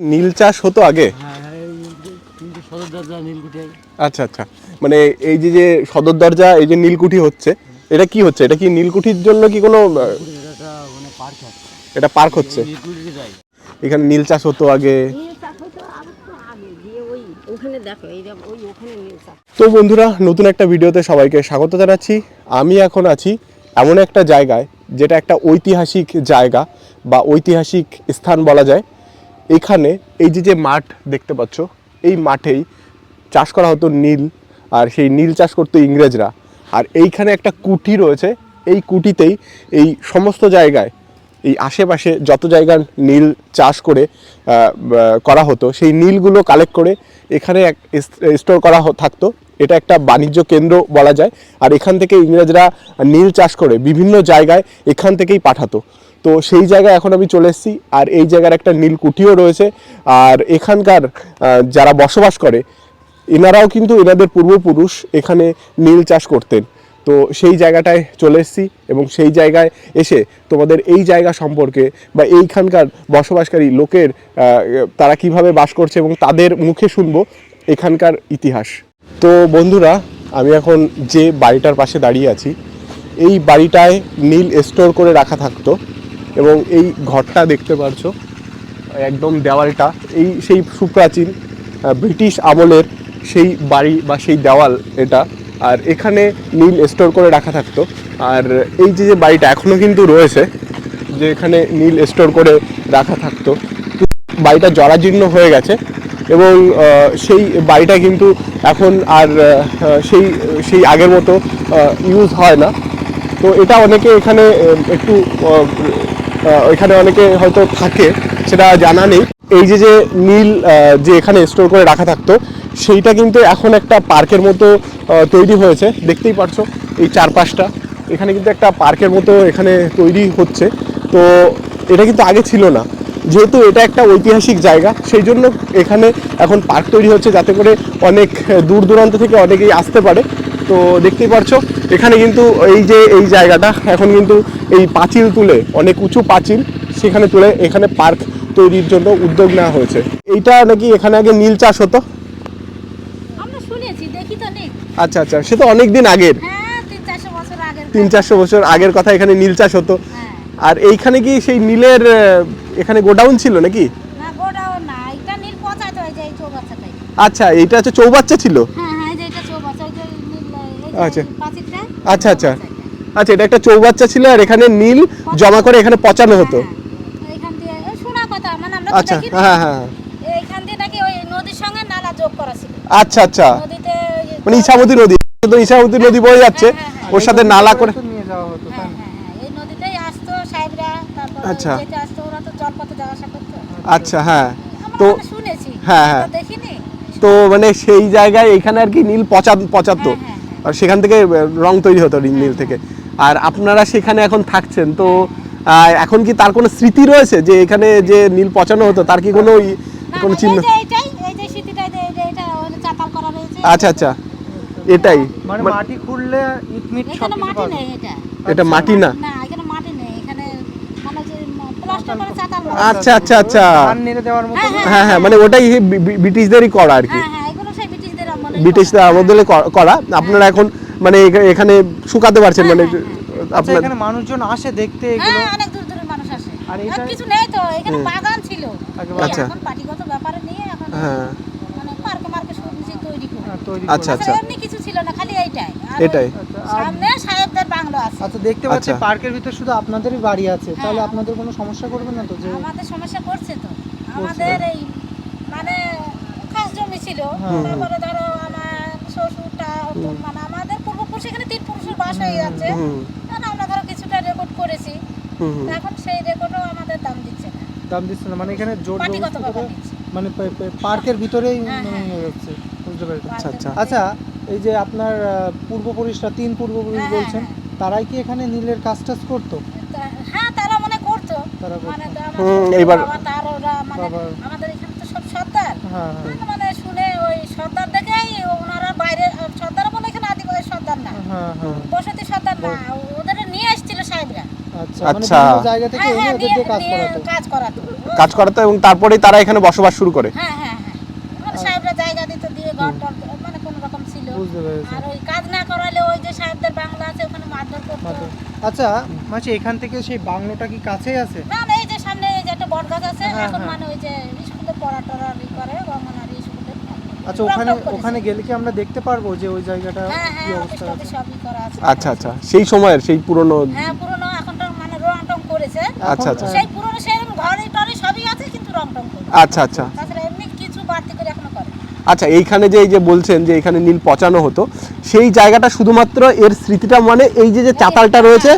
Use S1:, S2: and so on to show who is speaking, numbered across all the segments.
S1: নীল চাষ হতো আগে?
S2: হ্যাঁ হ্যাঁ
S1: আচ্ছা আচ্ছা। মানে এই যে যে সদর দরজা এই যে নীলকুঠি হচ্ছে এটা কি হচ্ছে? এটা কি নীলকুঠির জন্য কি কোনো
S2: এটা মানে পার্ক
S1: এটা পার্ক হচ্ছে? এখানে নীল চাষ হতো আগে।
S3: তো
S1: বন্ধুরা নতুন একটা ভিডিওতে সবাইকে স্বাগত জানাচ্ছি। আমি এখন আছি এমন একটা জায়গায় যেটা একটা ঐতিহাসিক জায়গা বা ঐতিহাসিক স্থান বলা যায়। এখানে এই যে যে মাঠ দেখতে পাচ্ছ, এই মাঠেই চাষ করা হতো নীল, আর সেই নীল চাষ করতো ইংরেজরা। আর এইখানে একটা কুঠি রয়েছে, এই কুটিতেই এই সমস্ত জায়গায়, এই আশেপাশে যত জায়গার নীল চাষ করে করা হতো, সেই নীলগুলো কালেক্ট করে এখানে এক স্টোর করা থাকতো। এটা একটা বাণিজ্য কেন্দ্র বলা যায়। আর এখান থেকে ইংরেজরা নীল চাষ করে বিভিন্ন জায়গায় এখান থেকেই পাঠাতো। তো সেই জায়গায় এখন আমি চলে এসেছি, আর এই জায়গার একটা নীল কুঠিও রয়েছে। আর এখানকার যারা বসবাস করে, এনারাও কিন্তু এনাদের পূর্বপুরুষ এখানে নীল চাষ করতেন। তো সেই জায়গাটায় চলে এসেছি এবং সেই জায়গায় এসে তোমাদের এই জায়গা সম্পর্কে বা এইখানকার বসবাসকারী লোকের তারা কীভাবে বাস করছে এবং তাদের মুখে শুনব এখানকার ইতিহাস। তো বন্ধুরা, আমি এখন যে বাড়িটার পাশে দাঁড়িয়ে আছি, এই বাড়িটায় নীল স্টোর করে রাখা থাকতো। এবং এই ঘরটা দেখতে পারছ, একদম দেওয়ালটা। এই সেই সুপ্রাচীন ব্রিটিশ আমলের সেই বাড়ি বা সেই দেওয়াল এটা। আর এখানে নীল স্টোর করে রাখা থাকতো। আর এই যে যে বাড়িটা এখনও কিন্তু রয়েছে, যে এখানে নীল স্টোর করে রাখা থাকতো। বাড়িটা জরাজীর্ণ হয়ে গেছে এবং সেই বাড়িটা কিন্তু এখন আর সেই সেই আগের মতো ইউজ হয় না। তো এটা অনেকে এখানে একটু এখানে অনেকে হয়তো থাকে, সেটা জানা নেই। এই যে যে নীল যে এখানে স্টোর করে রাখা থাকতো, সেইটা কিন্তু এখন একটা পার্কের মতো তৈরি হয়েছে। দেখতেই পারছ এই চারপাশটা। এখানে কিন্তু একটা পার্কের মতো এখানে তৈরি হচ্ছে। তো এটা কিন্তু আগে ছিল না। যেহেতু এটা একটা ঐতিহাসিক জায়গা, সেই জন্য এখানে এখন পার্ক তৈরি হচ্ছে যাতে করে অনেক দূর দূরান্ত থেকে অনেকেই আসতে পারে। তো দেখতেই পারছ এখানে কিন্তু এই যে এই জায়গাটা এখন কিন্তু এই পাঁচিল তুলে অনেক উঁচু পাঁচিল সেখানে তুলে এখানে পার্ক তৈরির জন্য উদ্যোগ নেওয়া হয়েছে। এইটা নাকি এখানে আগে নীল চাষ হতো? আচ্ছা আচ্ছা সে তো অনেক দিন আগের।
S3: হ্যাঁ তিন চারশো বছর আগের
S1: কথা। এখানে নীল চাষ হতো।
S3: হ্যাঁ।
S1: আর এইখানে কি সেই নীলের এখানে গোডাউন ছিল নাকি? আচ্ছা এইটা হচ্ছে চৌবাচ্চা ছিল?
S3: হ্যাঁ হ্যাঁ এই যে এটা চৌবাচ্চা এই যে নীল এই
S1: আচ্ছা। আচ্ছা আচ্ছা। আচ্ছা এটা একটা চৌবাচ্চা ছিল আর এখানে নীল জমা করে এখানে পচানো হতো।
S3: হ্যাঁ, এইখান দিয়ে এই শোনা কথা মানে আমরা তো
S1: আচ্ছা হ্যাঁ হ্যাঁ
S3: এইখান দিয়ে নাকি ওই নদীর সঙ্গে নালা যোগ করা ছিল।
S1: আচ্ছা আচ্ছা। মানে ইছামতি নদী তো ইছামতি নদী বয়ে যাচ্ছে।
S3: হ্যাঁ, হ্যাঁ,
S1: ওর সাথে নালা করে
S2: নিয়ে যাওয়া হতো
S3: হ্যাঁ হ্যাঁ হ্যাঁ। এই নদীতেই আসতো সাহেবরা তারপর
S1: আচ্ছা। আচ্ছা হ্যাঁ। তো
S3: মানে
S1: হ্যাঁ, হ্যাঁ। তো মানে সেই জায়গায় এখানে আর কি নীল পচা পচাতো।
S3: হ্যাঁ, হ্যাঁ,
S1: আর সেখান থেকে রং তৈরি হতো নীল- নীল থেকে। আর আপনারা সেখানে এখন থাকছেন তো এখন কি তার কোনো স্মৃতি রয়েছে? যে এখানে যে নীল পচানো হতো তার কি কোনো কোনো চিহ্ন?
S3: এই যে এইটাই এই যে স্মৃতিটা এই যে এই যে এটা ওখানে চাতাল করা রয়েছে।
S1: আচ্ছা আচ্ছা। এটাই।
S4: মানে মাটি খুঁড়লে ইট মিট সব
S3: মাটি নেই এটা।
S1: এটা মাটি না?
S3: না এখানে মাটি নেই এখানে মানে যে প্লাস্টার করে চাতাল
S1: আচ্ছা আচ্ছা আচ্ছা।
S4: ধান নেড়ে দেওয়ার মতো
S3: হ্যাঁ,
S1: হ্যাঁ হ্যাঁ মানে ওটাই বি- বি- ব্রিটিশদেরই করা আর কি।
S3: হ্যাঁ হ্যাঁ ব্রিটিশদের আমলে
S1: করা। আপনারা এখন মানে এখা- এখানে শুকাতে পারছেন মানে
S3: হ্যাঁ,
S4: আচ্ছা
S1: আপনার
S4: এখানে মানুষজন আসে দেখতে এগুলো?
S3: হ্যাঁ অনেক দূর দূরের মানুষ আসে।
S4: আর এটা-
S3: কিছু নেই তো এখানে বাগান ছিল।
S1: আচ্ছা।
S3: এখন পার্টিগত ব্যাপারে নিয়ে এখন
S1: হ্যাঁ।
S3: মানে পার্কে মার্কে সবজি তৈরি করে।
S4: হ্যাঁ,
S1: আচ্ছা, আচ্ছা।
S3: এমনি কিছু ছিল না খালি এইটাই। আর
S1: এটাই।
S4: আচ্ছা, আর-
S3: সামনে সাহেবদের বাংলো আছে।
S4: আচ্ছা দেখতে পাচ্ছি
S1: আচ্ছা।
S4: পার্কের ভিতর শুধু আপনাদেরই বাড়ি আছে।
S3: হ্যাঁ।
S4: তাহলে আপনাদের কোনো সমস্যা করবে না তো যে
S3: আমাদের সমস্যা করছে তো। আমাদের এই মানে খাস জমি ছিল। তারপরে ধরো শ্বশুরটা মানে আমাদের পূর্বপুরুষ এখানে তিন পুরুষের বাস হয়ে যাচ্ছে। আমরা ধরো কিছুটা রেকর্ড করেছি।
S1: হুম হুম।
S3: তা এখন সেই রেকর্ডও আমাদের দাম দিচ্ছে না।
S4: দাম দিচ্ছে না মানে এখানে জোর
S3: পার্টিগত
S4: জবরদস্তি
S3: ব্যাপার
S4: করে
S3: দিচ্ছে।
S4: মানে পে- পে- পার্কের ভিতরেই
S3: হ্যাঁ,
S4: মানে
S3: হ্যাঁ।
S4: হয়ে যাচ্ছে বুঝতে পেরেছি।
S1: আচ্ছা, আচ্ছা।
S4: আচ্ছা এই যে আপনার পূর্বপুরুষরা তিন পূর্বপুরুষ
S3: হ্যাঁ,
S4: বলছেন
S3: হ্যাঁ,
S4: তারাই কি এখানে নীলের কাজ টাজ করতো
S3: হ্যাঁ তারা মনে করতো। মানে
S1: এইবার-
S3: মানে আমাদের এখানে তো সব সর্দার।
S4: হ্যাঁ হ্যাঁ।
S3: মানে- শুনে ওই সর্দার দেখেই বাইরে সর্দার বলে এখানে আদিবাসী সর্দার না।
S4: হ্যাঁ হ্যাঁ।
S3: বসতি সর্দার না ওদের নিয়ে এসেছিল সাহেবরা।
S4: আচ্ছা মানে
S1: আচ্ছা।
S4: বিভিন্ন জায়গা থেকে
S3: হ্যাঁ
S4: এনে কাজ করাতো।
S3: কাজ করাতো।
S1: কাজ করাতো এবং তারপরেই তারা এখানে বসবাস শুরু করে।
S3: হ্যাঁ হ্যাঁ হ্যাঁ। মানে সাহেবরা জায়গা দিত দিয়ে ঘর মানে কোনো রকম ছিল। আর ওই কাজ না করালে ওই যে সাহেবদের বাংলা আছে ওখানে মারধর করতো।
S4: আচ্ছা মাসি এখান থেকে সেই বাংলোটা কি কাছেই আছে?
S3: না না এই যে সামনে এই যে একটা বট গাছ আছে এখন। মানে ওই যে স্কুলে পড়া টড়া করে স্কুলে
S4: আচ্ছা ওখানে ওখানে গেলে কি আমরা দেখতে পারব যে ওই জায়গাটা
S3: হ্যাঁ
S4: কি
S3: হ্যাঁ
S4: অবস্থা আছে?
S1: আচ্ছা আচ্ছা সেই সময়ের সেই পুরনো
S3: হ্যাঁ পুরনো এখন তো মানে রং টং করেছে
S1: আচ্ছা, আচ্ছা।
S3: সেই পুরনো সেরকম ঘরে টরে সবই আছে কিন্তু রং টং করে
S1: আচ্ছা আচ্ছা।
S3: তাছাড়া এমনি কিছু বাড়তি করে এখনও করে
S1: আচ্ছা এইখানে যে এই যে বলছেন যে এখানে নীল পচানো হতো সেই জায়গাটা শুধুমাত্র এর স্মৃতিটা মানে এই যে যে চাতালটা রয়েছে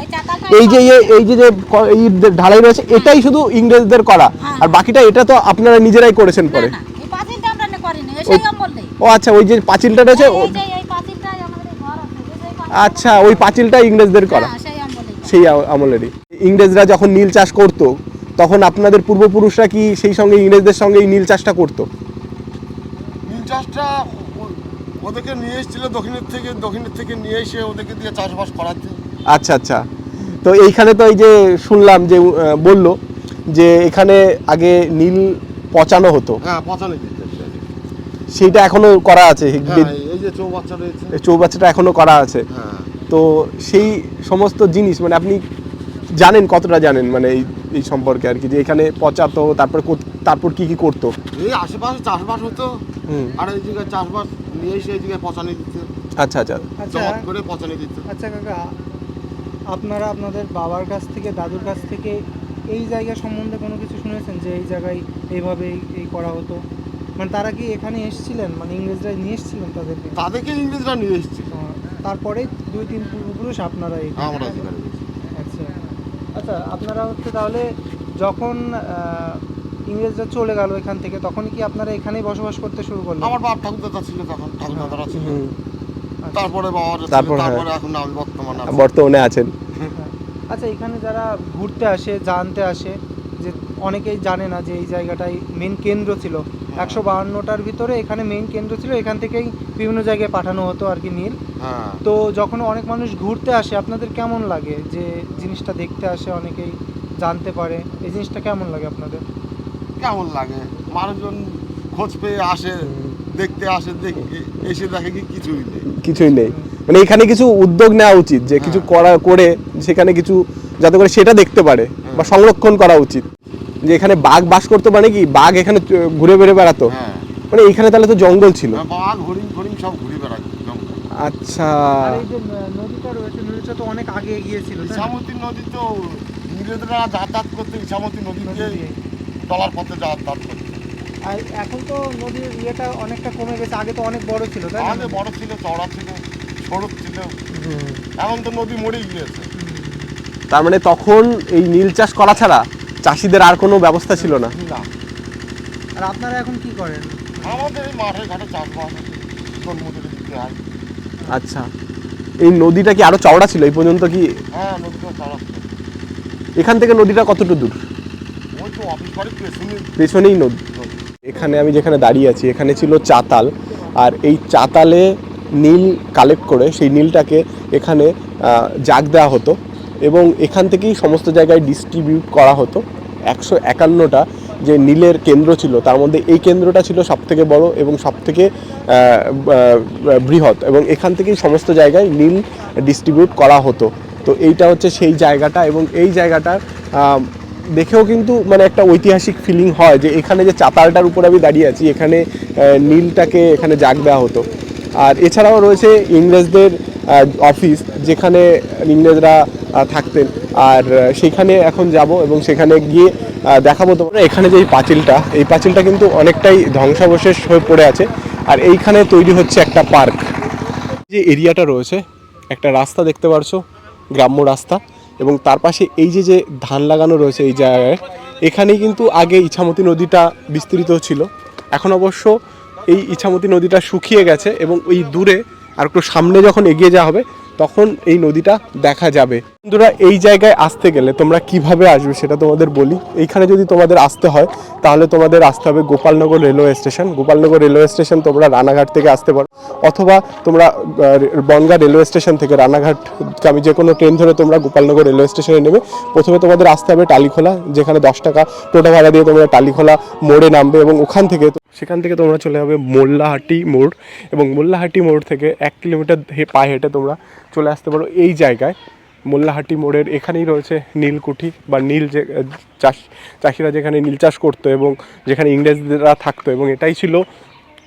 S3: এই
S1: যে এই- এই যে যে এই ঢালাই রয়েছে এটাই শুধু ইংরেজদের করা। আর বাকিটা এটা তো আপনারা নিজেরাই করেছেন
S3: না
S1: পরে
S3: না এই পাঁচিলটা আমরা না করিনি ওই সেই আমলেই
S1: ও আচ্ছা ওই যে পাঁচিলটা রয়েছে আচ্ছা ওই পাঁচিলটা ইংরেজদের করা।
S3: হ্যাঁ, সেই
S1: আমলেরই ইংরেজরা যখন নীল চাষ করতো তখন আপনাদের পূর্বপুরুষরা কি সেই সঙ্গে ইংরেজদের সঙ্গে এই নীল চাষটা করতো?
S5: নীল চাষটা ওদেরকে নিয়ে এসেছিল দক্ষিণের থেকে দক্ষিণের থেকে নিয়ে এসে ওদেরকে দিয়ে চাষবাস করাচ্ছে।
S1: আচ্ছা আচ্ছা। তো এইখানে তো এই যে শুনলাম যে বলল যে এখানে আগে নীল পচানো হতো।
S5: হ্যাঁ পচানে
S1: সেইটা এখনও করা আছে
S5: হ্যাঁ এই যে চৌবাচ্চা রয়েছে।
S1: চৌবাচ্চাটা এখনও করা আছে।
S5: হ্যাঁ।
S1: তো সেই সমস্ত জিনিস মানে আপনি জানেন কতটা জানেন মানে এই এই সম্পর্কে আর কি যে এখানে পচাতো তারপর তারপর কি কি করতো?
S5: এই আশেপাশে চাষবাস হতো।
S1: হুম।
S5: আর এই জায়গায় চাষবাস নিয়ে এসে এই জায়গায় পচানে দিচ্ছে
S1: আচ্ছা আচ্ছা।
S4: আচ্ছা।
S5: করে পচানে দিচ্ছে
S4: আচ্ছা কাকা আপনারা আপনাদের বাবার কাছ থেকে দাদুর কাছ থেকে এই জায়গা সম্বন্ধে কোনো কিছু শুনেছেন যে এই জায়গায় এইভাবে এই- এই করা হতো? মানে তারা কি এখানে এসেছিলেন? মানে ইংরেজরা নিয়ে এসেছিলেন তাদেরকে?
S5: তাদেরকে ইংরেজরা নিয়ে
S4: এসেছিল তারপরে দুই তিন পূর্বপুরুষ আপনারা এই
S5: আমরা
S4: আচ্ছা। আচ্ছা আপনারা হচ্ছে তাহলে যখন ইংরেজরা চলে গেল এখান থেকে তখন কি আপনারা এখানেই বসবাস করতে শুরু করলেন?
S5: আমার বাপ ছিল তখন ঠাকুরদাদারা ছিল।
S4: আচ্ছা।
S5: তারপরে বাবার ছিল,
S1: তারপর হ্যাঁ।
S5: তারপরে এখন আমি বর্তমানে
S1: বর্তমানে আছেন।
S4: আচ্ছা এখানে যারা ঘুরতে আসে জানতে আসে যে অনেকেই জানে না যে এই জায়গাটাই মেন কেন্দ্র ছিল। একশো বাহান্নটার ভিতরে এখানে মেন কেন্দ্র ছিল এখান থেকেই বিভিন্ন জায়গায় পাঠানো হতো আর কি নীল।
S5: হ্যাঁ।
S4: তো যখন অনেক মানুষ ঘুরতে আসে আপনাদের কেমন লাগে যে জিনিসটা দেখতে আসে অনেকেই জানতে পারে? এই জিনিসটা কেমন লাগে আপনাদের?
S5: কেমন লাগে? মানুষজন খোঁজ পেয়ে আসে দেখতে আসে দেখে এসে দেখে কি কিছুই নেই।
S1: কিছুই নেই। মানে এখানে কিছু উদ্যোগ নেওয়া উচিত যে কিছু করা করে সেখানে কিছু যাতে করে সেটা দেখতে পারে বা সংরক্ষণ করা উচিত। যে এখানে বাঘ বাস করতে মানে কি? বাঘ এখানে ঘুরে বেড়ে বেড়াতো।
S5: হ্যাঁ।
S1: মানে এইখানে তাহলে তো জঙ্গল ছিল।
S5: বাঘ হরিণ সব ঘুরে
S1: আচ্ছা।
S4: এই যে নদীটা রয়েছে নদীটা তো অনেক আগে গিয়েছিল?
S5: ইছামতি নদী তো ইংরেজরা যাতায়াত করতে ইছামতি নদী
S4: নদী
S5: দিয়ে
S4: দিয়ে।
S5: টলার পথে যাতায়াত করতে।
S4: আর এখন তো নদীর ইয়েটা অনেকটা কমে গেছে আগে তো অনেক বড় ছিল তাই
S5: আগে বড় ছিল চওড়া ছিল। সড়ক ছিল এখন তো নদী মরেই গিয়েছে।
S1: তার মানে তখন এই নীল চাষ করা ছাড়া চাষিদের আর কোনো ব্যবস্থা ছিল না?
S4: আর আপনারা এখন কি করেন?
S5: আমাদের এই মাঠে ঘাটে চাষবাস জন্মদিনে দিতে হয়
S1: আচ্ছা। এই নদীটা কি আরও চওড়া ছিল? এই পর্যন্ত কি
S5: হ্যাঁ নদীটা ছিল।
S1: এখান থেকে নদীটা কতটুকু দূর?
S5: ওই তো অফিস বাড়ির পেছনে
S1: পেছনেই নদী। এখানে আমি যেখানে দাঁড়িয়ে আছি এখানে ছিল চাতাল। আর এই চাতালে নীল কালেক্ট করে সেই নীলটাকে এখানে জাগ দেওয়া হতো এবং এখান থেকেই সমস্ত জায়গায় ডিস্ট্রিবিউট করা হতো। একশো একান্নটা যে নীলের কেন্দ্র ছিল, তার মধ্যে এই কেন্দ্রটা ছিল সবথেকে বড় এবং সবথেকে বৃহৎ এবং এখান থেকেই সমস্ত জায়গায় নীল ডিস্ট্রিবিউট করা হতো। তো এইটা হচ্ছে সেই জায়গাটা এবং এই জায়গাটার দেখেও কিন্তু মানে একটা ঐতিহাসিক ফিলিং হয় যে এখানে যে চাতালটার উপর আমি দাঁড়িয়ে আছি, এখানে নীলটাকে এখানে জাগ দেওয়া হতো। আর এছাড়াও রয়েছে ইংরেজদের অফিস যেখানে ইংরেজরা থাকতেন। আর সেখানে এখন যাব এবং সেখানে গিয়ে দেখাবো তোমার। এখানে যে এই পাঁচিলটা এই পাঁচিলটা কিন্তু অনেকটাই ধ্বংসাবশেষ হয়ে পড়ে আছে। আর এইখানে তৈরি হচ্ছে একটা পার্ক। যে এরিয়াটা রয়েছে, একটা রাস্তা দেখতে পারছ, গ্রাম্য রাস্তা। এবং তার পাশে এই যে যে ধান লাগানো রয়েছে এই জায়গায়, এখানেই কিন্তু আগে ইছামতি নদীটা বিস্তৃত ছিল। এখন অবশ্য এই ইছামতি নদীটা শুকিয়ে গেছে এবং ওই দূরে আর একটু সামনে যখন এগিয়ে যাওয়া হবে, তখন এই নদীটা দেখা যাবে। বন্ধুরা, এই জায়গায় আসতে গেলে তোমরা কীভাবে আসবে সেটা তোমাদের বলি। এইখানে যদি তোমাদের আসতে হয়, তাহলে তোমাদের আসতে হবে Gopalnagar railway station. Gopalnagar railway station তোমরা রানাঘাট থেকে আসতে পারো। অথবা তোমরা বনগাঁ রেলওয়ে স্টেশন থেকে রানাঘাট আমি যে কোনো ট্রেন ধরে তোমরা গোপালনগর রেলওয়ে স্টেশনে নেবে। প্রথমে তোমাদের আসতে হবে টালিখোলা, যেখানে দশ টাকা টোটো ভাড়া দিয়ে তোমরা টালিখোলা মোড়ে নামবে এবং ওখান থেকে সেখান থেকে তোমরা চলে যাবে মোল্লাহাটি মোড়। এবং মোল্লাহাটি মোড় থেকে এক কিলোমিটার পায়ে হেঁটে তোমরা চলে আসতে পারো। এই জায়গায় মোল্লাহাটি মোড়ের এখানেই রয়েছে নীলকুঠি বা নীল যে চাষ, চাষিরা যেখানে নীল চাষ করতো এবং যেখানে ইংরেজরা থাকতো এবং এটাই ছিল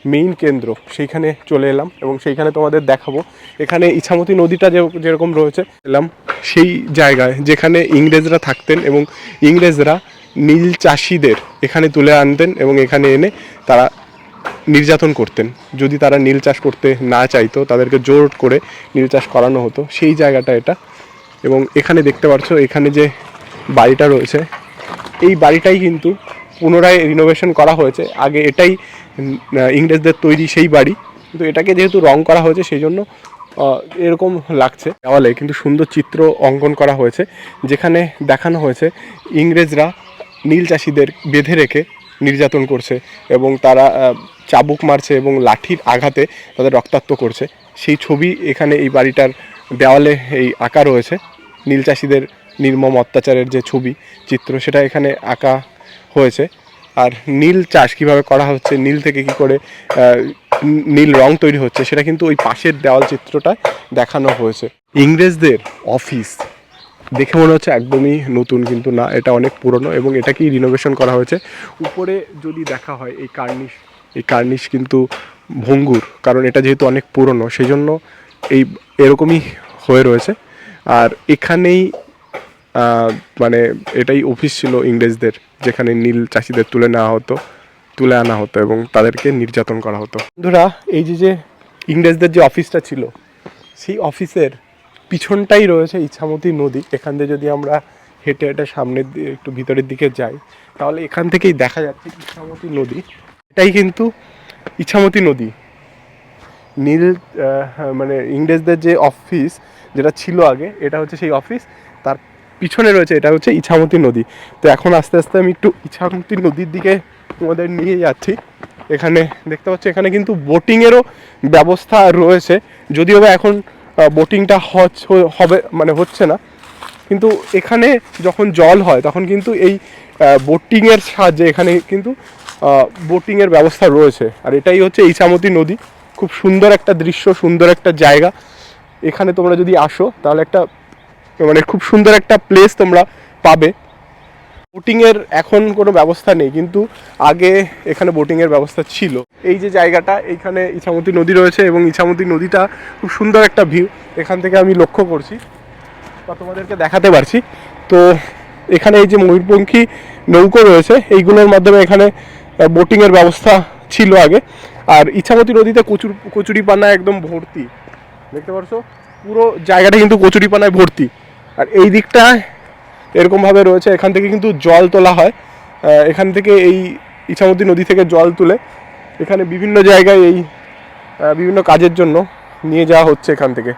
S1: মেইন কেন্দ্র। সেইখানে চলে এলাম এবং সেইখানে তোমাদের দেখাবো। এখানে ইছামতি নদীটা যে, যেরকম রয়েছে, এলাম সেই জায়গায় যেখানে ইংরেজরা থাকতেন এবং ইংরেজরা নীল চাষিদের এখানে তুলে আনতেন এবং এখানে এনে তারা নির্যাতন করতেন। যদি তারা নীল চাষ করতে না চাইতো, তাদেরকে জোর করে নীল চাষ করানো হতো। সেই জায়গাটা এটা এবং এখানে দেখতে পাচ্ছ, এখানে যে বাড়িটা রয়েছে, এই বাড়িটাই কিন্তু পুনরায় রিনোভেশন করা হয়েছে। আগে এটাই ইংরেজদের তৈরি সেই বাড়ি, কিন্তু এটাকে যেহেতু রং করা হয়েছে সেই জন্য এরকম লাগছে। দেওয়ালে কিন্তু সুন্দর চিত্র অঙ্কন করা হয়েছে, যেখানে দেখানো হয়েছে ইংরেজরা নীল চাষিদের বেঁধে রেখে নির্যাতন করছে এবং তারা চাবুক মারছে এবং লাঠির আঘাতে তাদের রক্তাক্ত করছে। সেই ছবি এখানে এই বাড়িটার দেওয়ালে এই আঁকা রয়েছে। নীল চাষিদের নির্মম অত্যাচারের যে ছবি, চিত্র, সেটা এখানে আঁকা হয়েছে। আর নীল চাষ কীভাবে করা হচ্ছে, নীল থেকে কি করে নীল রং তৈরি হচ্ছে, সেটা কিন্তু ওই পাশের দেওয়াল চিত্রটা দেখানো হয়েছে। ইংরেজদের অফিস দেখে মনে হচ্ছে একদমই নতুন, কিন্তু না, এটা অনেক পুরনো এবং এটাকেই রিনোভেশন করা হয়েছে। উপরে যদি দেখা হয়, এই কার্নিশ এই কার্নিশ কিন্তু ভঙ্গুর, কারণ এটা যেহেতু অনেক পুরনো সেই জন্য এই এরকমই হয়ে রয়েছে। আর এখানেই মানে এটাই অফিস ছিল ইংরেজদের, যেখানে নীল চাষিদের তুলে নেওয়া হতো, তুলে আনা হতো এবং তাদেরকে নির্যাতন করা হতো। বন্ধুরা, এই যে যে ইংরেজদের যে অফিসটা ছিল, সেই অফিসের পিছনটাই রয়েছে ইছামতি নদী। এখান থেকে যদি আমরা হেঁটে হেঁটে সামনের একটু ভিতরের দিকে যাই, তাহলে এখান থেকেই দেখা যাচ্ছে ইছামতি নদী। এটাই কিন্তু ইছামতি নদী। নীল মানে ইংরেজদের যে অফিস যেটা ছিল আগে, এটা হচ্ছে সেই অফিস তার পিছনে রয়েছে, এটা হচ্ছে ইছামতি নদী। তো এখন আস্তে আস্তে আমি একটু ইছামতি নদীর দিকে তোমাদের নিয়ে যাচ্ছি। এখানে দেখতে পাচ্ছ, এখানে কিন্তু বোটিংয়েরও ব্যবস্থা রয়েছে। যদিও বা এখন বোটিংটা হবে মানে হচ্ছে না। কিন্তু এখানে যখন জল হয়, তখন কিন্তু এই বোটিংয়ের সাহায্যে এখানে কিন্তু বোটিংয়ের ব্যবস্থা রয়েছে। আর এটাই হচ্ছে ইছামতি নদী। খুব সুন্দর একটা দৃশ্য, সুন্দর একটা জায়গা। এখানে তোমরা যদি আসো, তাহলে একটা মানে খুব সুন্দর একটা প্লেস তোমরা পাবে। বোটিংয়ের এখন কোনো ব্যবস্থা নেই, কিন্তু আগে এখানে বোটিংয়ের ব্যবস্থা ছিল। এই যে জায়গাটা, এইখানে ইছামতি নদী রয়েছে এবং ইছামতি নদীটা খুব সুন্দর একটা ভিউ এখান থেকে আমি লক্ষ্য করছি বা তোমাদেরকে দেখাতে পারছি। তো এখানে এই যে ময়ূরপঙ্খী নৌকো রয়েছে, এইগুলোর মাধ্যমে এখানে বোটিংয়ের ব্যবস্থা ছিল আগে। আর ইচ্ছামতি নদীতে কচুর, কচুরিপানা একদম ভর্তি। দেখতে পারছ? পুরো জায়গাটা কিন্তু কচুরিপানায় ভর্তি। আর এই দিকটায় এরকমভাবে রয়েছে। এখান থেকে কিন্তু জল তোলা হয়। এখান থেকে এই ইছামতি নদী থেকে জল তুলে এখানে বিভিন্ন জায়গায় এই বিভিন্ন কাজের জন্য নিয়ে যাওয়া হচ্ছে এখান থেকে।